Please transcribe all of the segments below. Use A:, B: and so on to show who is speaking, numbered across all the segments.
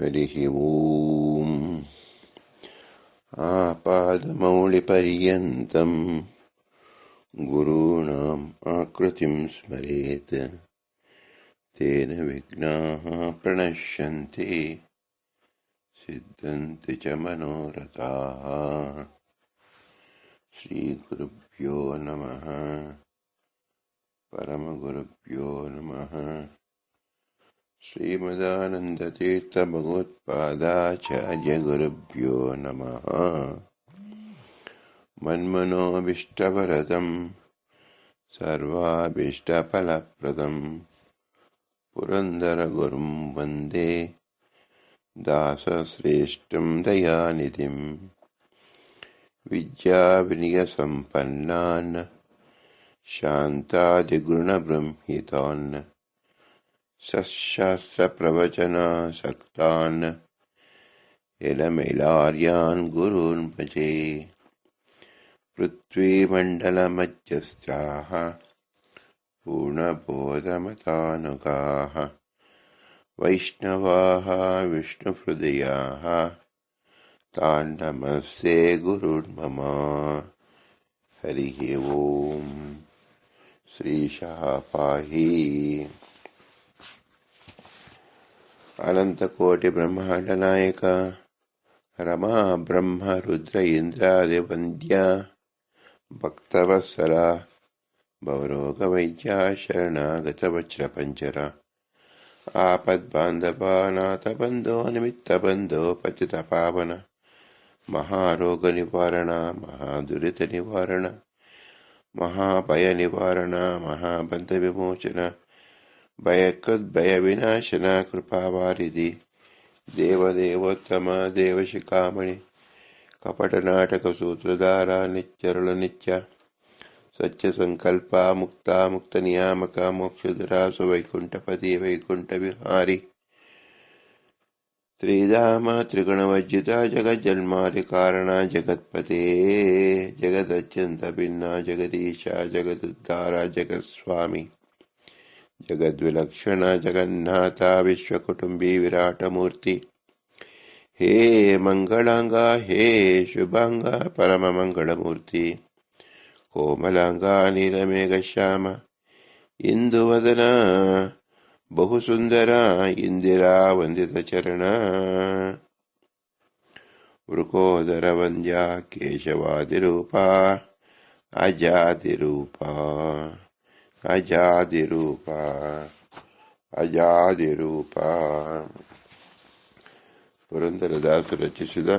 A: हरिः ॐ आपादमौलिपर्यन्तम् गुरूणाम् आकृतिं स्मरेत्। तेन विघ्नाः प्रणश्यन्ति सिद्धन्ति च मनोरथाः। श्रीगुरुभ्यो नमः परमगुरुभ्यो नमः श्रीमदानन्दतीर्थभगवत्पादाचार्यगुरुभ्यो नमः। मन्मनोभीष्टवरदम् सर्वाभीष्टफलप्रदम्। पुरन्दरगुरुं वन्दे दासश्रेष्ठं दयानिधिम्। विद्याविनयसम्पन्नान् शान्तादिगुणबृंहितान् सशास्त्रप्रवचनासक्तान् यलमेलार्यान् गुरून् भजे पृथ्वीमण्डलमध्यस्थाः पूर्णबोधमतानुगाः वैष्णवाः विष्णुहृदयाः तान् नमस्ते गुरुर्मम हरिः ॐ श्रीशः पाहि अनन्तकोटिब्रह्माण्डनायक रमा ब्रह्म रुद्र इन्द्रादिवन्द्या भक्तवत्सला भवरोगवैद्या शरणागतवज्रपञ्जर आपद्बान्धवानाथबन्धो निमित्तबन्धो पतितपावन महारोगनिवारण महादुरितनिवारण महाभयनिवारण महाबन्धविमोचन भयकृद्भयविनाशना कृपावारिधि देवदेवोत्तमा देवशिखामणि कपटनाटकसूत्रधारा नित्यरुलनिच्च सत्यसङ्कल्पायामक मोक्षधरा सुवैकुण्ठपति सुवैकुण्ठपतिवैकुण्ठविहारि त्रिधाम जगज्जन्मादिकारणा जगत्पते जगदत्यन्तभिन्ना जगदीशा जगदुद्धारा जगत्स्वामी। जगद्विलक्षण जगन्नाथा विश्वकुटुंबी विराटमूर्ति। हे मंगलांगा, हे शुभांगा परम मंगलमूर्ति कोमलांगा नीलमेघ श्याम इंदुवदना, बहुसुंदरा, इंदिरा वंदित चरण वृकोदर वंद्या केशवादि रूपा केशवादिरूपा अजातिरूपा ಅಜಾದಿರೂಪ ಅಜಾದಿರೂಪ ಪುರಂದರದಾಸು ರಚಿಸಿದ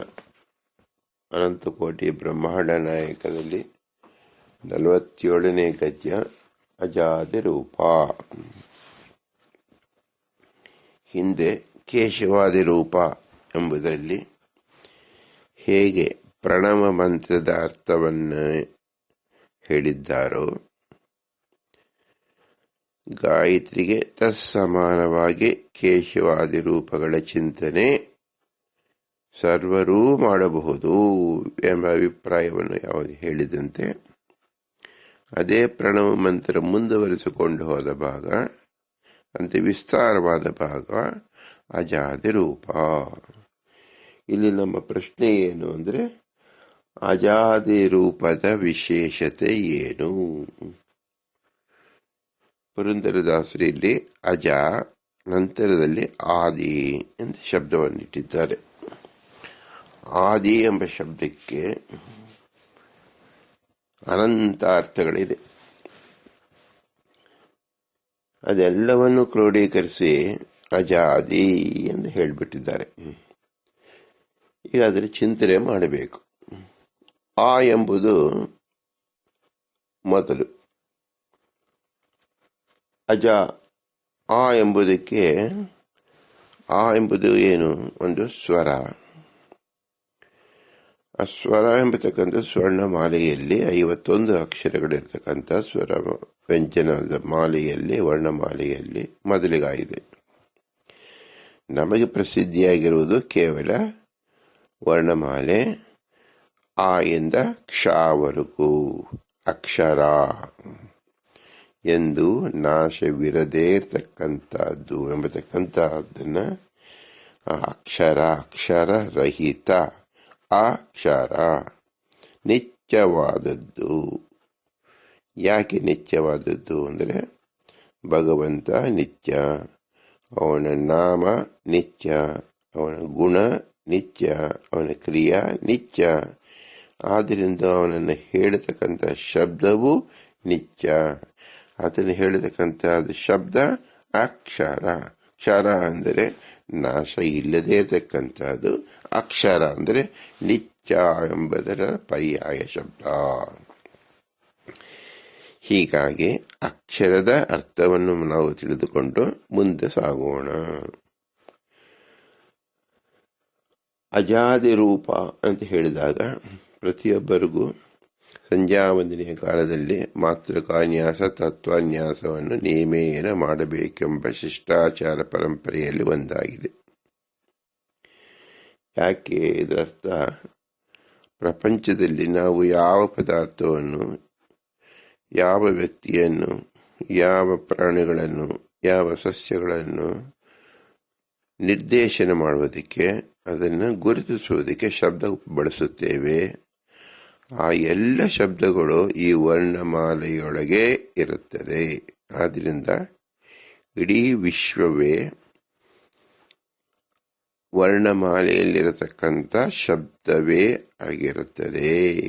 A: ಅನಂತಕೋಟಿ ಬ್ರಹ್ಮಾಂಡ ನಾಯಕದಲ್ಲಿ ನಲವತ್ತೇಳನೇ ಗದ್ಯ ಅಜಾದಿರೂಪ ಹಿಂದೆ ಕೇಶವಾದಿರೂಪ ಎಂಬುದರಲ್ಲಿ ಹೇಗೆ ಪ್ರಣವ ಮಂತ್ರದ ಅರ್ಥವನ್ನು ಹೇಳಿದ್ದಾರೋ ಗಾಯತ್ರಿಗೆ ತತ್ಸಮಾನವಾಗಿ ಕೇಶವಾದಿ ರೂಪಗಳ ಚಿಂತನೆ ಸರ್ವರೂ ಮಾಡಬಹುದು ಎಂಬ ಅಭಿಪ್ರಾಯವನ್ನು ಯಾವಾಗ ಹೇಳಿದಂತೆ, ಅದೇ ಪ್ರಣವ ಮಂತ್ರ ಮುಂದುವರಿಸಿಕೊಂಡು ಹೋದ ಭಾಗ, ಅಂತೆ ವಿಸ್ತಾರವಾದ ಭಾಗ, ಅಜಾದಿ ರೂಪ. ಇಲ್ಲಿ ನಮ್ಮ ಪ್ರಶ್ನೆ ಏನು ಅಂದರೆ, ಅಜಾದಿ ರೂಪದ ವಿಶೇಷತೆ ಏನು? ಪುರಂದರದಾಸರು ಇಲ್ಲಿ ಅಜ, ನಂತರದಲ್ಲಿ ಆದಿ ಅಂತ ಶಬ್ದವನ್ನಿಟ್ಟಿದ್ದಾರೆ. ಆದಿ ಎಂಬ ಶಬ್ದಕ್ಕೆ ಅನಂತ ಅರ್ಥಗಳಿದೆ ಅದೆಲ್ಲವನ್ನು ಕ್ರೋಢೀಕರಿಸಿ ಅಜಾದಿ ಎಂದು ಹೇಳಿಬಿಟ್ಟಿದ್ದಾರೆ. ಈಗ ಅದರ ಚಿಂತನೆ ಮಾಡಬೇಕು. ಆ ಎಂಬುದು ಮೊದಲು. ಅಜ, ಆ ಎಂಬುದಕ್ಕೆ, ಆ ಎಂಬುದು ಏನು? ಒಂದು ಸ್ವರ. ಆ ಸ್ವರ ಎಂಬತಕ್ಕಂಥ ಸ್ವರ್ಣ ಮಾಲೆಯಲ್ಲಿ, ಐವತ್ತೊಂದು ಅಕ್ಷರಗಳಿರ್ತಕ್ಕಂಥ ಸ್ವರ ವ್ಯಂಜನದ ಮಾಲೆಯಲ್ಲಿ, ವರ್ಣಮಾಲೆಯಲ್ಲಿ ಮೊದಲಿಗಾಯಿದೆ ನಮಗೆ ಪ್ರಸಿದ್ಧಿಯಾಗಿರುವುದು ಕೇವಲ ವರ್ಣಮಾಲೆ, ಆ ಇಂದ ಕ್ಷಾವರೆಗೂ, ಅಕ್ಷರ. ಎಂದು ನಾಶವಿರದೇ ಇರತಕ್ಕಂಥದ್ದು ಎಂಬತಕ್ಕಂಥದ್ದನ್ನ ಅಕ್ಷರ ಅಕ್ಷರ ರಹಿತ ಅಕ್ಷರ. ನಿತ್ಯವಾದದ್ದು. ಯಾಕೆ ನಿತ್ಯವಾದದ್ದು ಅಂದರೆ, ಭಗವಂತ ನಿತ್ಯ, ಅವನ ನಾಮ ನಿತ್ಯ, ಅವನ ಗುಣ ನಿತ್ಯ, ಅವನ ಕ್ರಿಯಾ ನಿತ್ಯ. ಆದ್ದರಿಂದ ಅವನನ್ನು ಹೇಳತಕ್ಕಂಥ ಶಬ್ದವು ನಿತ್ಯ. ಅದನ್ನು ಹೇಳತಕ್ಕಂಥ ಶಬ್ದ ಅಕ್ಷರ. ಕ್ಷರ ಅಂದರೆ ನಾಶ ಇಲ್ಲದೆ ಇರತಕ್ಕಂಥದ್ದು ಅಕ್ಷರ ಅಂದರೆ ನಿತ್ಯ ಎಂಬುದರ ಪರ್ಯಾಯ ಶಬ್ದ. ಹೀಗಾಗಿ ಅಕ್ಷರದ ಅರ್ಥವನ್ನು ನಾವು ತಿಳಿದುಕೊಂಡು ಮುಂದೆ ಸಾಗೋಣ. ಅಜಾದಿ ರೂಪ ಅಂತ ಹೇಳಿದಾಗ ಪ್ರತಿಯೊಬ್ಬರಿಗೂ ಸಂಧ್ಯಾವಂದನೆಯ ಕಾಲದಲ್ಲಿ ಮಾತೃಕಾನ್ಯಾಸ, ತತ್ವನ್ಯಾಸವನ್ನು ನಿಯಮೇನ ಮಾಡಬೇಕೆಂಬ ಶಿಷ್ಟಾಚಾರ ಪರಂಪರೆಯಲ್ಲಿ ಒಂದಾಗಿದೆ. ಯಾಕೆ ಇದರರ್ಥ? ಪ್ರಪಂಚದಲ್ಲಿ ನಾವು ಯಾವ ಪದಾರ್ಥವನ್ನು, ಯಾವ ವ್ಯಕ್ತಿಯನ್ನು, ಯಾವ ಪ್ರಾಣಿಗಳನ್ನು, ಯಾವ ಸಸ್ಯಗಳನ್ನು ನಿರ್ದೇಶನ ಮಾಡುವುದಕ್ಕೆ, ಅದನ್ನು ಗುರುತಿಸುವುದಕ್ಕೆ ಶಬ್ದ ಬಳಸುತ್ತೇವೆ. ಆ ಎಲ್ಲ ಶಬ್ದಗಳು ಈ ವರ್ಣಮಾಲೆಯೊಳಗೆ ಇರುತ್ತದೆ. ಆದ್ದರಿಂದ ಇಡೀ ವಿಶ್ವವೇ ವರ್ಣಮಾಲೆಯಲ್ಲಿರತಕ್ಕಂಥ ಶಬ್ದವೇ ಆಗಿರುತ್ತದೆ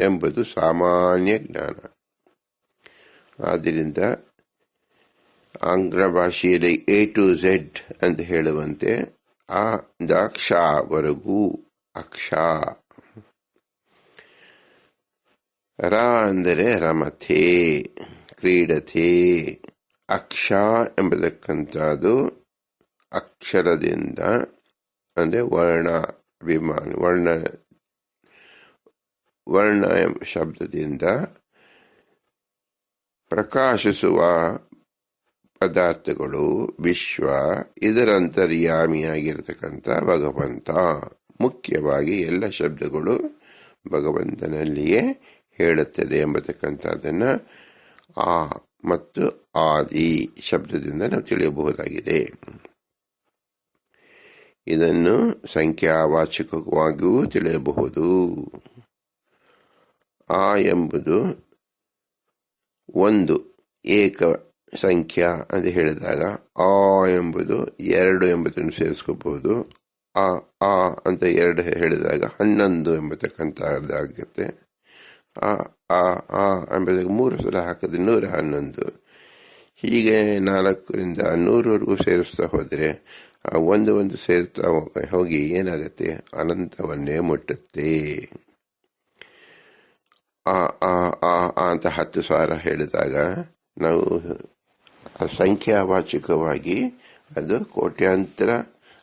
A: ಎಂಬುದು ಸಾಮಾನ್ಯ ಜ್ಞಾನ. ಆದ್ದರಿಂದ ಆಂಗ್ಲ ಭಾಷೆಯಲ್ಲಿ ಎ ಟು ಝೆಡ್ ಅಂತ ಹೇಳುವಂತೆ ಆ ದಾಕ್ಷವರೆಗೂ ಅಕ್ಷ ರ ಅಂದರೆ ರಮಥೆ ಕ್ರೀಡತೆ ಅಕ್ಷ ಎಂಬತಕ್ಕಂಥದ್ದು ಅಕ್ಷರದಿಂದ ಅಂದರೆ ವರ್ಣ ಅಭಿಮಾನ ವರ್ಣ ವರ್ಣ ಎಂಬ ಶಬ್ದದಿಂದ ಪ್ರಕಾಶಿಸುವ ಪದಾರ್ಥಗಳು ವಿಶ್ವ ಇದರಂತರ್ಯಾಮಿಯಾಗಿರತಕ್ಕಂಥ ಭಗವಂತ ಮುಖ್ಯವಾಗಿ ಎಲ್ಲ ಶಬ್ದಗಳು ಭಗವಂತನಲ್ಲಿಯೇ ಹೇಳುತ್ತದೆ ಎಂಬತಕ್ಕಂಥದ್ದನ್ನು ಆ ಮತ್ತು ಆದಿ ಶಬ್ದದಿಂದ ನಾವು ತಿಳಿಯಬಹುದಾಗಿದೆ. ಇದನ್ನು ಸಂಖ್ಯಾವಾಚಕವಾಗಿಯೂ ತಿಳಿಯಬಹುದು. ಆ ಎಂಬುದು ಒಂದು ಏಕ ಸಂಖ್ಯಾ ಅಂತ ಹೇಳಿದಾಗ ಆ ಎಂಬುದು ಎರಡು ಎಂಬುದನ್ನು ಸೇರಿಸ್ಕೋಬಹುದು. ಆ ಆ ಅಂತ ಎರಡು ಹೇಳಿದಾಗ ಹನ್ನೊಂದು ಎಂಬತಕ್ಕಂಥದ್ದಾಗುತ್ತೆ. ಆ ಆ ಆ ಎಂಬುದಾಗಿ ಮೂರು ಸಲ ಹಾಕಿದ್ರೆ ನೂರ ಹನ್ನೊಂದು. ಹೀಗೆ ನಾಲ್ಕರಿಂದ ನೂರವರೆಗೂ ಸೇರಿಸ್ತಾ ಹೋದರೆ ಆ ಒಂದು ಒಂದು ಸೇರುತ್ತಾ ಹೋಗಿ ಏನಾಗುತ್ತೆ? ಅನಂತವನ್ನೇ ಮುಟ್ಟುತ್ತೆ. ಆ ಆ ಆ ಅಂತ ಹತ್ತು ಸಾವಿರ ಹೇಳಿದಾಗ ನಾವು ಸಂಖ್ಯಾವಾಚಕವಾಗಿ ಅದು ಕೋಟ್ಯಾಂತರ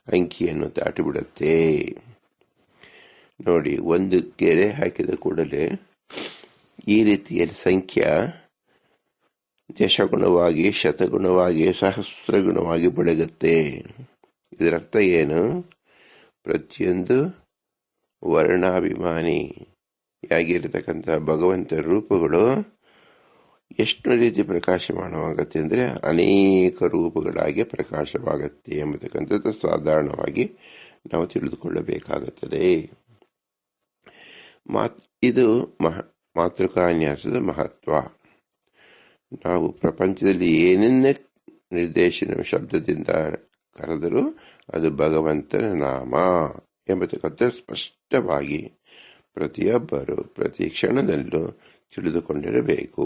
A: ಅಂಕಿಯನ್ನು ದಾಟಿಬಿಡುತ್ತೆ ನೋಡಿ, ಒಂದು ಗೆರೆ ಹಾಕಿದ ಕೂಡಲೇ ಈ ರೀತಿಯಲ್ಲಿ ಸಂಖ್ಯಾ ದಶಗುಣವಾಗಿ ಶತಗುಣವಾಗಿ, ಸಹಸ್ರಗುಣವಾಗಿ ಬೆಳಗುತ್ತೆ. ಇದರರ್ಥ ಏನು? ಪ್ರತಿಯೊಂದು ವರ್ಣಾಭಿಮಾನಿ ಯಾಗಿರತಕ್ಕಂಥ ಭಗವಂತ ರೂಪಗಳು ಎಷ್ಟು ರೀತಿ ಪ್ರಕಾಶಮಾನವಾಗುತ್ತೆ ಅಂದರೆ ಅನೇಕ ರೂಪಗಳಾಗಿ ಪ್ರಕಾಶವಾಗುತ್ತೆ ಎಂಬತಕ್ಕಂಥದ್ದು ಸಾಧಾರಣವಾಗಿ ನಾವು ತಿಳಿದುಕೊಳ್ಳಬೇಕಾಗುತ್ತದೆ. ಮಾ ಇದು ಮಹ ಮಾತೃಕಾನ್ಯಾಸದ ಮಹತ್ವ. ನಾವು ಪ್ರಪಂಚದಲ್ಲಿ ಏನನ್ನೇ ನಿರ್ದೇಶನ ಶಬ್ದದಿಂದ ಕರೆದರೂ ಅದು ಭಗವಂತನ ನಾಮ ಎಂಬತಕ್ಕಂಥ ಸ್ಪಷ್ಟವಾಗಿ ಪ್ರತಿಯೊಬ್ಬರು ಪ್ರತಿ ಕ್ಷಣದಲ್ಲೂ ತಿಳಿದುಕೊಂಡಿರಬೇಕು.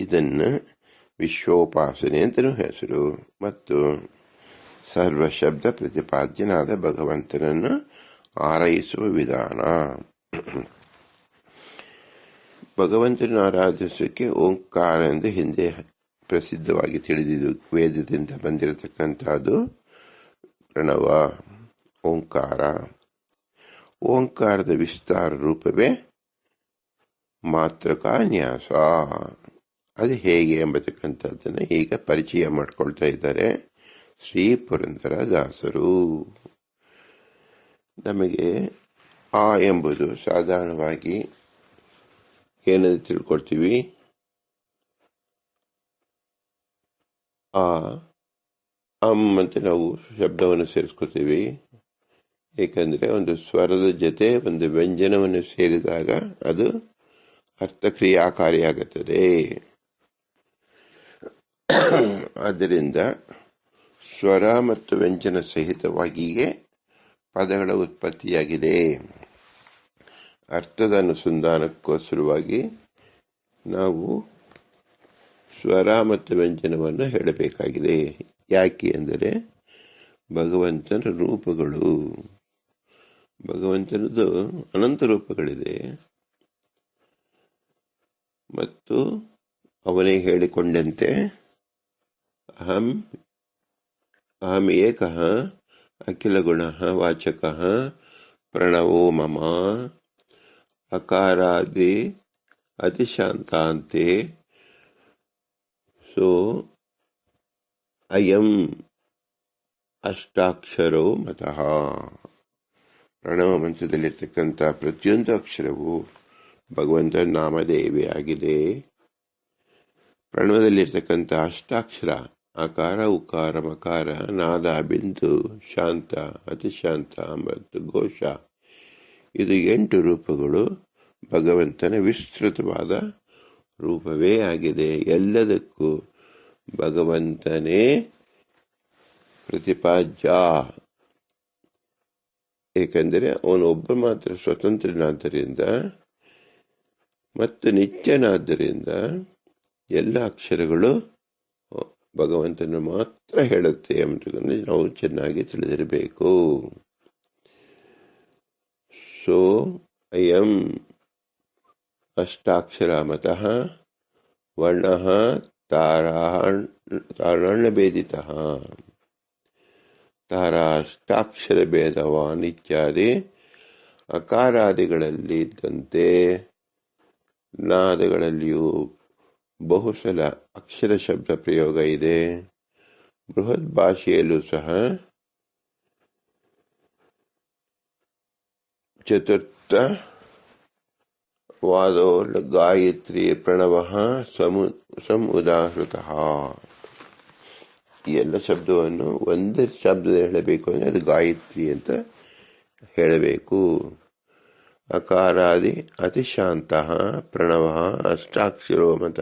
A: ಇದನ್ನು ವಿಶ್ವೋಪಾಸನೆ ಅಂತಲೂ ಹೆಸರು. ಮತ್ತು ಸರ್ವ ಶಬ್ದ ಪ್ರತಿಪಾದ್ಯನಾದ ಭಗವಂತನನ್ನು ಆರೈಸುವ ವಿಧಾನ. ಭಗವಂತನ ಆರಾಧಿಸೋಕೆ ಓಂಕಾರ ಎಂದು ಹಿಂದೆ ಪ್ರಸಿದ್ಧವಾಗಿ ತಿಳಿದಿದ್ದು, ವೇದದಿಂದ ಬಂದಿರತಕ್ಕಂಥದ್ದು ಪ್ರಣವ, ಓಂಕಾರ. ಓಂಕಾರದ ವಿಸ್ತಾರ ರೂಪವೇ ಮಾತೃಕಾನ್ಯಾಸ. ಅದು ಹೇಗೆ ಎಂಬತಕ್ಕಂಥದ್ದನ್ನು ಈಗ ಪರಿಚಯ ಮಾಡಿಕೊಳ್ತಾ ಇದ್ದಾರೆ ಶ್ರೀ ಪುರಂದರ ದಾಸರು ನಮಗೆ ಆ ಎಂಬುದು ಸಾಧಾರಣವಾಗಿ ಏನಂತ ತಿಳ್ಕೊಳ್ತೀವಿ? ಆ ಅಮ್ ಅಂತ ನಾವು ಶಬ್ದವನ್ನು ಸೇರಿಸ್ಕೊತೀವಿ ಏಕೆಂದರೆ ಒಂದು ಸ್ವರದ ಜೊತೆ ಒಂದು ವ್ಯಂಜನವನ್ನು ಸೇರಿದಾಗ ಅದು ಅರ್ಥಕ್ರಿಯಾಕಾರಿಯಾಗುತ್ತದೆ. ಆದ್ದರಿಂದ ಸ್ವರ ಮತ್ತು ವ್ಯಂಜನ ಸಹಿತವಾಗಿಯೇ ಪದಗಳ ಉತ್ಪತ್ತಿಯಾಗಿದೆ. ಅರ್ಥದ ಅನುಸಂಧಾನಕ್ಕೋಸ್ಕರವಾಗಿ ನಾವು ಸ್ವರ ಮತ್ತು ವ್ಯಂಜನವನ್ನು ಹೇಳಬೇಕಾಗಿದೆ. ಯಾಕೆ ಅಂದರೆ ಭಗವಂತನ ರೂಪಗಳು. ಭಗವಂತನದು ಅನಂತ ರೂಪಗಳಿದೆ. ಮತ್ತು ಅವನೇ ಹೇಳಿಕೊಂಡಂತೆ, ಅಹಂ ಅಹಂ ಏಕಃ ಅಖಿಲ ಗುಣ ವಾಚಕ, ಪ್ರಣವೋ ಮಮ. ಅಕಾರಾದಿ ಅತಿಶಾಂತಾಂತೆ. ಸೊ, ಅಯಂ ಅಷ್ಟಾಕ್ಷರೋ ಮತಃ. ಪ್ರಣವ ಮಂತ್ರದಲ್ಲಿರ್ತಕ್ಕಂಥ ಪ್ರತಿಯೊಂದು ಅಕ್ಷರವು ಭಗವಂತನ ನಾಮದೇವಿ ಆಗಿದೆ. ಪ್ರಣವದಲ್ಲಿರ್ತಕ್ಕಂಥ ಅಷ್ಟಾಕ್ಷರ, ಆಕಾರ, ಉಕಾರ, ಮಕಾರ, ನಾದ, ಬಿಂದು, ಶಾಂತ, ಅತಿಶಾಂತ ಮತ್ತು ಘೋಷ ಇದು ಎಂಟು ರೂಪಗಳು. ಭಗವಂತನ ವಿಸ್ತೃತವಾದ ರೂಪವೇ ಆಗಿದೆ. ಎಲ್ಲದಕ್ಕೂ ಭಗವಂತನೇ ಪ್ರತಿಪಾದ್ಯ. ಏಕೆಂದರೆ ಅವನು ಒಬ್ಬ ಮಾತ್ರ ಸ್ವತಂತ್ರನಾದ್ದರಿಂದ ಮತ್ತು ನಿತ್ಯನಾದ್ದರಿಂದ ಎಲ್ಲ ಅಕ್ಷರಗಳು ಭಗವಂತನ ಮಾತ್ರ ಹೇಳುತ್ತೆ ಎಂಬುದನ್ನು ನಾವು ಚೆನ್ನಾಗಿ ತಿಳಿದಿರಬೇಕು. ಸೊ ಅಯಂ ಅಷ್ಟಾಕ್ಷರ ಮತಃ ವರ್ಣ ತಾರಾರ್ಣಭೇದಿತ ತಾರಾಷ್ಟಾಕ್ಷರ ಭೇದವಾನ್ ಇತ್ಯಾದಿ ಅಕಾರಾದಿಗಳಲ್ಲಿ ಇದ್ದಂತೆ ನಾದಗಳಲ್ಲಿಯೂ ಬಹುಸಲ ಅಕ್ಷರ ಶಬ್ದ ಪ್ರಯೋಗ ಇದೆ. ಬೃಹತ್ ಭಾಷೆಯಲ್ಲೂ ಸಹ ಚತುರ್ಥ ವಾದೋ ಗಾಯತ್ರಿ ಪ್ರಣವ ಸಮು ಉದಾಹೃತ ಈ ಎಲ್ಲ ಶಬ್ದವನ್ನು ಒಂದೇ ಶಬ್ದದಲ್ಲಿ ಹೇಳಬೇಕು ಅಂದರೆ ಅದು ಗಾಯತ್ರಿ ಅಂತ ಹೇಳಬೇಕು. ಅಕಾರಾದಿ ಅತಿಶಾಂತ ಪ್ರಣವ ಅಷ್ಟಾಕ್ಷರೋ ಮತ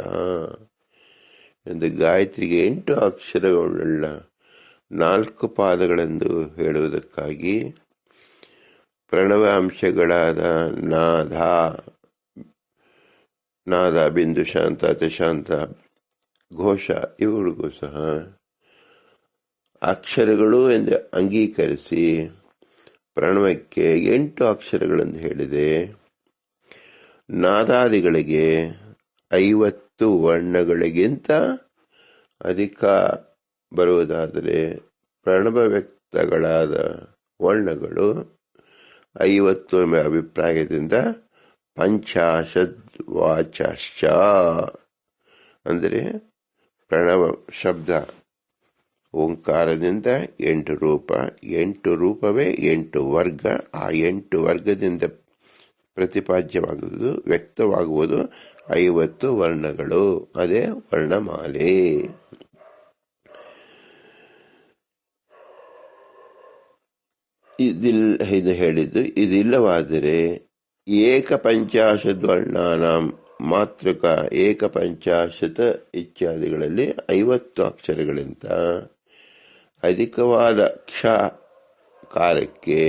A: ಎಂದು ಗಾಯತ್ರಿಗೆ ಎಂಟು ಅಕ್ಷರಗಳುಳ್ಳ ನಾಲ್ಕು ಪಾದಗಳೆಂದು ಹೇಳುವುದಕ್ಕಾಗಿ ಪ್ರಣವ ಅಂಶಗಳಾದ ನಾದ ನಾದ ಬಿಂದು ಶಾಂತ ಅತಿಶಾಂತ ಘೋಷ ಇವುಗಳಿಗೂ ಸಹ ಅಕ್ಷರಗಳು ಎಂದು ಅಂಗೀಕರಿಸಿ ಪ್ರಣವಕ್ಕೆ ಎಂಟು ಅಕ್ಷರಗಳೆಂದು ಹೇಳಿದೆ. ನಾದಾದಿಗಳಿಗೆ ಐವತ್ತು ವರ್ಣಗಳಿಗಿಂತ ಅಧಿಕ ಬರುವುದಾದರೆ ಪ್ರಣವ ವ್ಯಕ್ತಗಳಾದ ವರ್ಣಗಳು ಐವತ್ತು ಎಂಬ ಅಭಿಪ್ರಾಯದಿಂದ ಪಂಚಾಶದ್ ವಾಚಾಶ್ಚ ಅಂದರೆ ಪ್ರಣವ ಶಬ್ದ, ಓಂಕಾರದಿಂದ ಎಂಟು ರೂಪ, ಎಂಟು ರೂಪವೇ ಎಂಟು ವರ್ಗ, ಆ ಎಂಟು ವರ್ಗದಿಂದ ಪ್ರತಿಪಾದ್ಯವಾಗುವುದು, ವ್ಯಕ್ತವಾಗುವುದು ಐವತ್ತು ವರ್ಣಗಳು, ಅದೇ ವರ್ಣಮಾಲೆ. ಇದಿಲ್ಲ ಇದು ಹೇಳಿದ್ದು, ಇದಿಲ್ಲವಾದರೆ ಏಕ ಪಂಚಾಶತ್ ವರ್ಣಾನ ಮಾತೃಕ ಏಕ ಪಂಚಾಶತ ಇತ್ಯಾದಿಗಳಲ್ಲಿ ಐವತ್ತು ಅಕ್ಷರಗಳಿಂದ ಅಧಿಕವಾದ ಕ್ಷ ಕಾರಕ್ಕೆ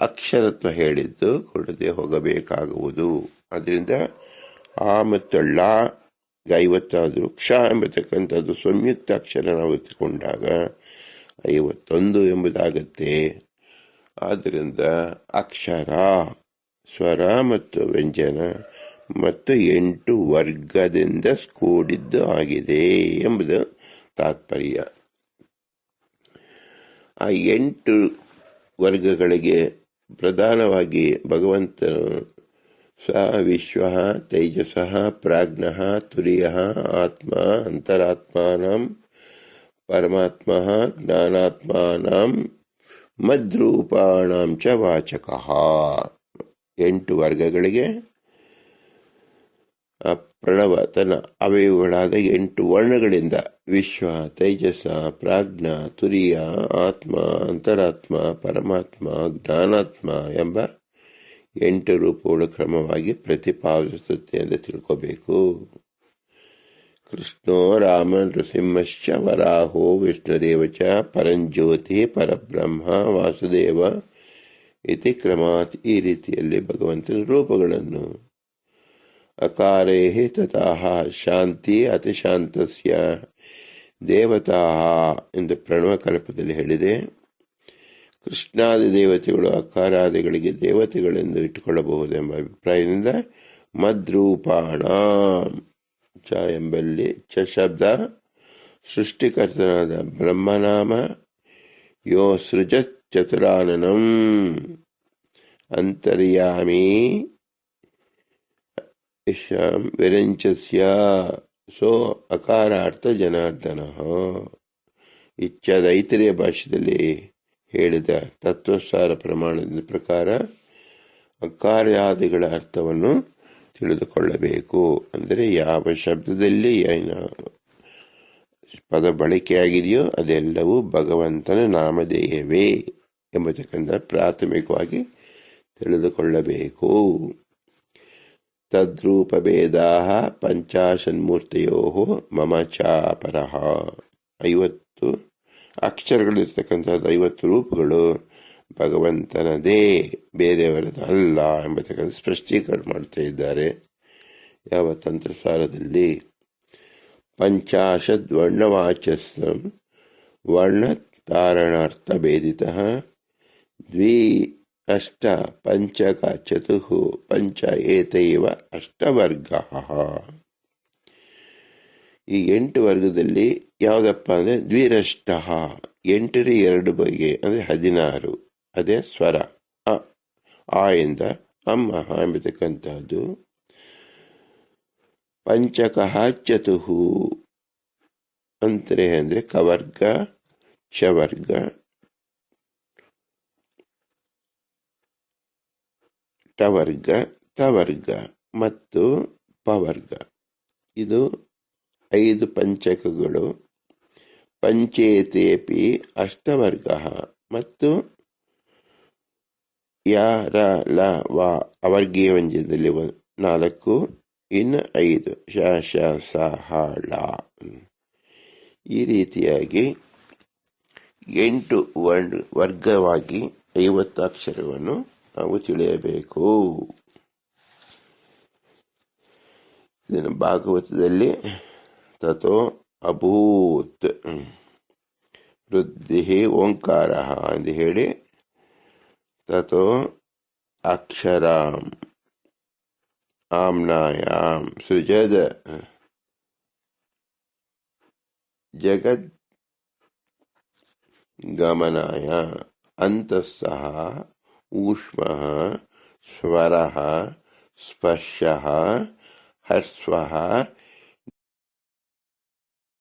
A: ಅಕ್ಷರತ್ವ ಹೇಳಿದ್ದು ಕೊಡದೆ ಹೋಗಬೇಕಾಗುವುದು. ಅದರಿಂದ ಆ ಮತ್ತು ಳ ಐವತ್ತಾದರೂ ಕ್ಷ ಎಂಬತಕ್ಕಂಥದ್ದು ಸಂಯುಕ್ತ ಅಕ್ಷರ ನಾವು ಎತ್ತಿಕೊಂಡಾಗ ಐವತ್ತೊಂದು ಎಂಬುದಾಗತ್ತೆ. ಆದ್ದರಿಂದ ಅಕ್ಷರ, ಸ್ವರ ಮತ್ತು ವ್ಯಂಜನ ಮತ್ತು ಎಂಟು ವರ್ಗದಿಂದ ಕೂಡಿದ್ದು ಆಗಿದೆ ಎಂಬುದು ತಾತ್ಪರ್ಯ. ಆ ಎಂಟು ವರ್ಗಗಳಿಗೆ ಪ್ರಧಾನವಾಗಿ ಭಗವಂತನು ಸ, ವಿಶ್ವ, ತೇಜಸ, ಪ್ರಾಜ್ಞ, ತುರಿಯ, ಆತ್ಮ, ಅಂತರಾತ್ಮಾನಂ, ಪರಮಾತ್ಮ, ಜ್ಞಾನಾತ್ಮಾನಂ ಮದ್ರೂಪಾಣಂ ಚ ವಾಚಕ. ಎಂಟು ವರ್ಗಗಳಿಗೆ ಪ್ರಣವ ತನ್ನ ಅವಯವಗಳಾದ ಎಂಟು ವರ್ಣಗಳಿಂದ ವಿಶ್ವ, ತೇಜಸ, ಪ್ರಾಜ್ಞ, ತುರಿಯ, ಆತ್ಮ, ಅಂತರಾತ್ಮ, ಪರಮಾತ್ಮ, ಜ್ಞಾನಾತ್ಮ ಎಂಬ ಎಂಟು ರೂಪಗಳು ಕ್ರಮವಾಗಿ ಪ್ರತಿಪಾದಿಸುತ್ತೆ ಅಂತ ತಿಳ್ಕೋಬೇಕು. ಕೃಷ್ಣೋ ರಾಮ ನೃಸಿಂಹಶ್ಚ ವರಾಹೋ ವಿಷ್ಣುದೇವ ಚ ಪರಂಜ್ಯೋತಿ ಪರಬ್ರಹ್ಮ ವಾಸುದೇವ ಇತಿ ಕ್ರಮಾತ್ ಈ ರೀತಿಯಲ್ಲಿ ಭಗವಂತನ ರೂಪಗಳನ್ನು. ಅಕಾರೇ ತತಃ ಶಾಂತಿ ಅತಿಶಾಂತಸ್ಯ ದೇವತಾ ಎಂದು ಪ್ರಣವ ಕಲ್ಪದಲ್ಲಿ ಹೇಳಿದೆ. ಕೃಷ್ಣಾದಿ ದೇವತೆಗಳು ಅಕಾರಾದಿಗಳಿಗೆ ದೇವತೆಗಳೆಂದು ಇಟ್ಟುಕೊಳ್ಳಬಹುದೆಂಬ ಅಭಿಪ್ರಾಯದಿಂದ ಮದ್ರೂಪಾಣ. ಚ ಎಂಬಲ್ಲಿ ಚ ಶಬ್ದ ಸೃಷ್ಟಿಕರ್ತನಾದ ಬ್ರಹ್ಮನಾಮ ಯೋ ಸೃಜತ್ ಚತುರಾನನಂ. ಅಂತರ್ಯಾಮಿ ವಿರಂಚಸ್ಯ. ಸೋ ಅಕಾರಾರ್ಥ ಜನಾರ್ದನ. ಇಚ್ಛಾದೈತರಿಯ ಭಾಷೆಯಲ್ಲಿ ಹೇಳಿದ ತತ್ವಸಾರ ಪ್ರಮಾಣದ ಪ್ರಕಾರ ಅಕಾರ್ಯಾದಿಗಳ ಅರ್ಥವನ್ನು ತಿಳಿದುಕೊಳ್ಳಬೇಕು. ಅಂದರೆ ಯಾವ ಶಬ್ದದಲ್ಲಿ ಏನ ಪದ ಬಳಕೆಯಾಗಿದೆಯೋ ಅದೆಲ್ಲವೂ ಭಗವಂತನ ನಾಮಧೇಯವೇ ಎಂಬತಕ್ಕಂಥ ಪ್ರಾಥಮಿಕವಾಗಿ ತಿಳಿದುಕೊಳ್ಳಬೇಕು. ತದ್ರೂಪಭೇದಾ ಪಂಚಾಶನ್ಮೂರ್ತಿಯೋ ಮಮ ಚಾಪರಹ ಐವತ್ತು ಅಕ್ಷರಗಳಿರ್ತಕ್ಕಂಥದ್ದು ಐವತ್ತು ರೂಪಗಳು ಭಗವಂತನದೇ. ಬೇರೆಯವರದ್ದು ಅಲ್ಲ ಎಂಬತಕ್ಕಂಥ ಸ್ಪಷ್ಟೀಕರಣ ಮಾಡ್ತಾ ಇದ್ದಾರೆ. ಯಾವ ತಂತ್ರಸಾರದಲ್ಲಿ? ಪಂಚಾಶದ್ ವರ್ಣ ವರ್ಣತಾರಣಾರ್ಥ ಭೇದಿತ. ದ್ವಿ ಅಷ್ಟ ಪಂಚಕ ಚತುಃ ಪಂಚ ಏತೈವ ಅಷ್ಟವರ್ಗ. ಈ ಎಂಟು ವರ್ಗದಲ್ಲಿ ಯಾವುದಪ್ಪ ಅಂದರೆ ದ್ವಿರಷ್ಟ. ಎಂಟರ ಎರಡು ಬಗೆ ಅಂದರೆ ಹದಿನಾರು. ಅದೇ ಸ್ವರ. ಆ ಎಂದ ಅಮ್ಮ ಎಂಬತಕ್ಕಂಥದ್ದು ಪಂಚಕಃ ಚತುಹು ಅಂತರೆ ಅಂದರೆ ಕವರ್ಗ, ಶವರ್ಗ. ಟವರ್ಗ, ತವರ್ಗ ಮತ್ತು ಪವರ್ಗ. ಇದು ಐದು ಪಂಚಕಗಳು. ಪಂಚೇತೇಪಿ ಅಷ್ಟವರ್ಗ ಮತ್ತು ಯ ರ ಲ ವ ಅವರ್ಗೀಯ ವ್ಯಂಜನದಲ್ಲಿ ಒಂದು ನಾಲ್ಕು ಇನ್ನು ಐದು ಶ ಶ ಸ ಹ ಈ ರೀತಿಯಾಗಿ ಎಂಟು ವರ್ಣ ವರ್ಗವಾಗಿ ಐವತ್ತು ಅಕ್ಷರವನ್ನು ನಾವು ತಿಳಿಯಬೇಕು ಇದನ್ನು ಭಾಗವತದಲ್ಲಿ ತಥೋ ಅಭೂತ್ ವೃದ್ಧಿ ಓಂಕಾರ ಎಂದು ಹೇಳಿ तत् अक्षराम्। आमनायाम। सृजद। जगद्गमनाय अन्तःसः ऊष्म स्वर स्पर्श हस्व